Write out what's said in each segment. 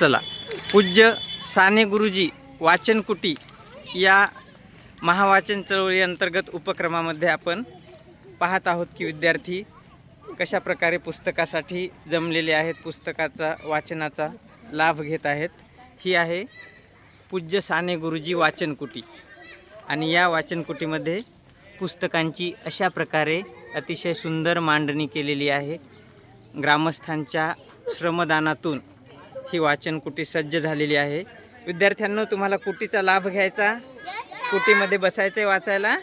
चला. पूज्य साने गुरुजी वाचनकुटी या महावाचन चळवळी अंतर्गत उपक्रमामध्ये आपण पाहत आहोत की विद्यार्थी कशा प्रकारे पुस्तकासाठी जमलेले आहेत पुस्तकाचा वाचनाचा लाभ घेत आहेत. ही आहे पूज्य साने गुरुजी वाचनकुटी. आणि या वाचनकुटीमध्ये पुस्तकांची अशा प्रकारे अतिशय सुंदर मांडणी केलेली आहे. ग्रामस्थांच्या श्रमदानातून ही वाचनकुटी सज्ज झालेली आहे. विद्यार्थ्यांनो तुम्हाला कुटीचा लाभ घ्यायचा? कुटीमध्ये बसायचं वाचायला?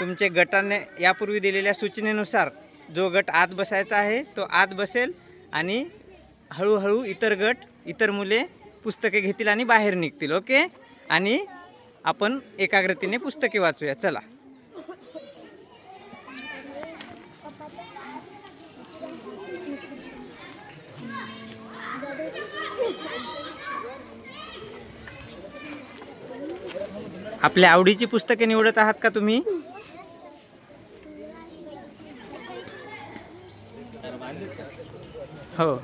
तुमचे गटाने यापूर्वी दिलेल्या सूचनेनुसार जो गट आत बसायचा आहे तो आत बसेल आणि हळूहळू इतर गट इतर मुले पुस्तके घेतील आणि बाहेर निघतील ओके? आणि आपण एकाग्रतेने पुस्तके वाचूया. चला. आपल्या आवडीची पुस्तके निवडत आहात का तुम्ही? हो.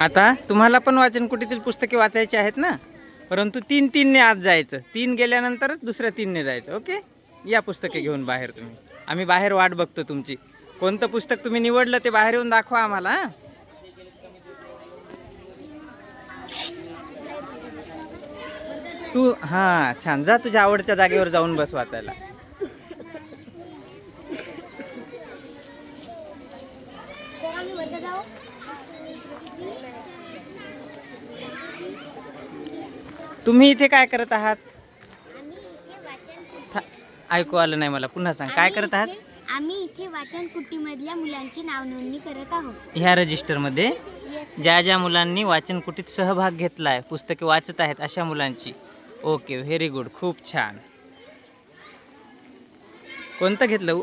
आता तुम्हाला पण वाचनकुटीतील पुस्तके वाचायची आहेत ना? परंतु तीन तीनने आत जायचं. तीन गेल्यानंतरच दुसऱ्या तीनने जायचं ओके? या पुस्तके घेऊन बाहेर तुम्ही. आम्ही बाहेर वाट बघतो तुमची. कोणतं पुस्तक तुम्ही निवडलं ते बाहेर येऊन दाखवा आम्हाला तू हां छान. जा तुझ्या आवडत्या जागेवर जाऊन बस वाचायला. तुम्ही इथे काय करत आहात? ऐकू आलं नाही मला. पुन्हा सांग काय करत आहात? आम्ही इथे वाचन कुटीमधल्या मुलांची नाव नोंदणी करत आहोत. ह्या रजिस्टरमध्ये ज्या ज्या मुलांनी वाचनकुटीत सहभाग घेतला आहे पुस्तके वाचत आहेत अशा मुलांची. ओके व्हेरी गुड खूप छान. कोणतं घेतलं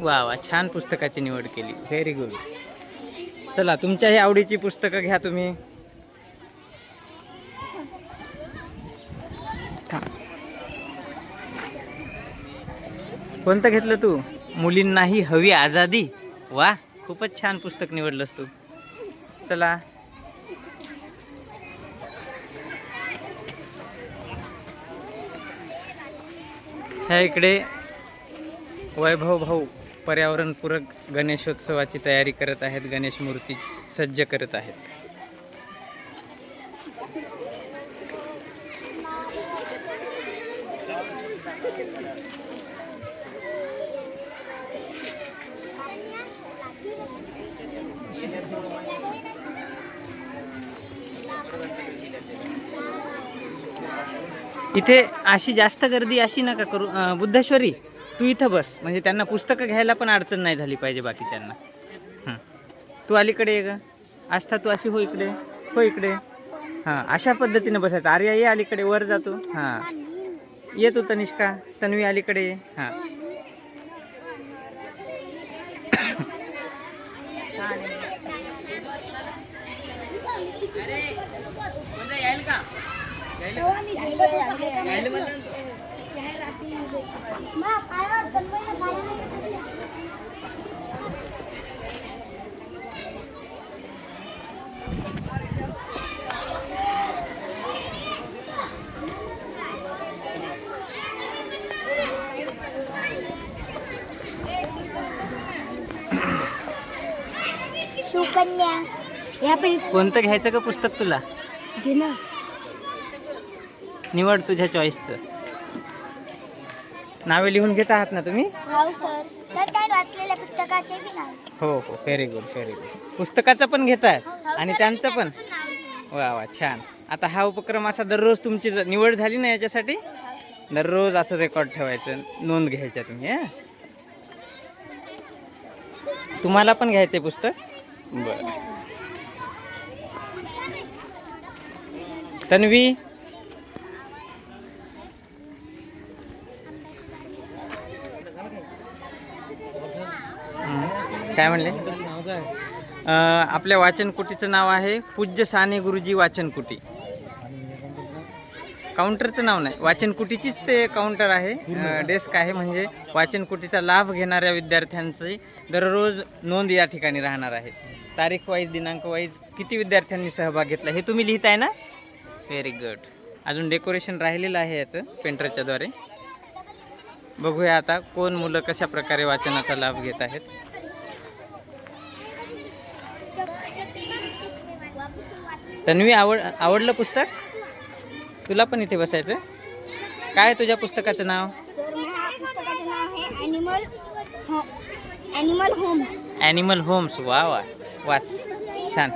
वा वा छान पुस्तकाची निवड केली. व्हेरी गुड चला तुमच्याही आवडीची पुस्तकं घ्या तुम्ही. कोणतं घेतलं तू? मुलींनाही हवी आझादी वा खूपच छान पुस्तक निवडलंस तू. चला. ह्या इकडे. वैभव भाऊ. पर्यावरणपूरक गणेशोत्सवाची तयारी करत आहेत गणेश मूर्ती सज्ज करत आहेत. इथे अशी जास्त गर्दी अशी नका करू. बुद्धेश्वरी तू इथं बस. म्हणजे त्यांना पुस्तकं घ्यायला पण अडचण नाही झाली पाहिजे बाकीच्यांना. तू अलीकडे ये ग. आस्था तू अशी हो इकडे. हो इकडे. हां अशा पद्धतीने बसायचं. आर्या ये अलीकडे. वर जातो हां. ये तू तनिष्का. तन्वी अलीकडे ये. हां. सुकन्या पण कोणतं घ्यायचं का पुस्तक तुला? घे ना. निवड तुझ्या चॉईसचं नावे लिहून घेत आहात ना तुम्ही? हो सर सर काय वाचलेल्या पुस्तकाचे बी नाव? हो हो. व्हेरी गुड व्हेरी गुड पुस्तकाचं पण घेत आहेत? आणि त्यांचं पण? वा वा छान. आता हा उपक्रम असा दररोज तुमची ज- निवड झाली ना याच्यासाठी? दररोज असं रेकॉर्ड ठेवायचं नोंद घ्यायच्या तुम्ही हं? तुम्हाला पण घ्यायचं पुस्तक? बरं. तन्वी? काय म्हणले? आपल्या वाचनकुटीचं नाव आहे पूज्य साने गुरुजी वाचनकुटी. काउंटरचं नाव नाही वाचनकुटीचीच ते काउंटर आहे. डेस्क आहे म्हणजे वाचनकुटीचा लाभ घेणाऱ्या विद्यार्थ्यांची दररोज नोंद या ठिकाणी राहणार आहे. तारीख वाईज दिनांक वाईज किती विद्यार्थ्यांनी सहभाग घेतला हे तुम्ही लिहिताय ना? व्हेरी गुड अजून डेकोरेशन राहिलेलं आहे याचं पेंटरच्याद्वारे बघूया आता कोण मुलं कशा प्रकारे वाचनाचा लाभ घेत आहेत. तन्वी आवड आवडलं पुस्तक? तुला पण इथे बसायचं काय आहे तुझ्या पुस्तकाचं नाव? सर ह्या पुस्तकाचं नाव आहे animal animal homes animal homes वा वा. वाच. छान.